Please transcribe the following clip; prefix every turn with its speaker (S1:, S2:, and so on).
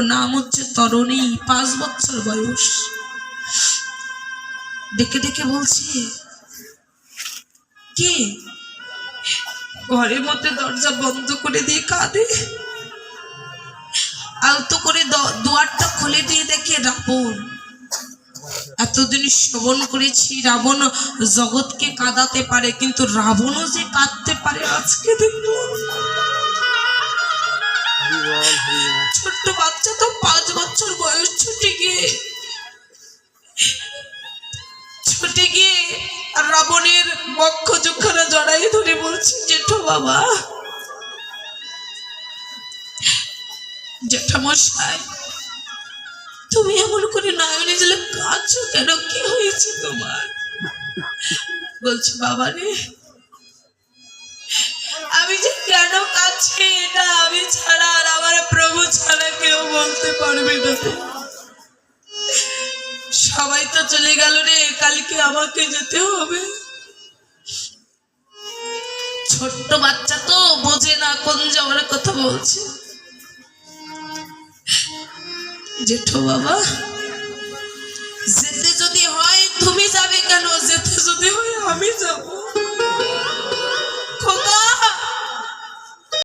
S1: নাম হচ্ছে তরণী, পাঁচ বছর বয়স। ডেকে ডেকে বলছে, কে? ঘরের মধ্যে দরজা বন্ধ করে দিয়ে কাঁদে। আলতো করে দুয়ারটা খুলে দিয়ে দেখে রাবণ। এতদিন শ্রবণ করেছি, রাবণ জগৎকে কাঁদাতে পারে, কিন্তু রাবণও যে কাঁদতে পারে, আজকে দেখল ছুটে গিয়ে রাবণের বক্ষ যুখানা জড়াই ধরে বলছি, জেঠো বাবা, জেঠামশাই, তুমি এমন করে নয়নে জলে কাঁদছো কেন? কি হয়েছে তোমার? বলছি, বাবা রে, আমি যে কেন কাঁদছি এটা আমি ছাড়া আর আমার প্রভু ছাড়া কেউ বলতে পারবে না। সবাই তো চলে গেল রে কালকে আমাকে যেতে হবে। ছোট্ট বাচ্চা তো বোঝে না কোন যাওয়ার কথা বলছে। জেঠো বাবা, যেতে যদি হয় তুমি যাবে কেন?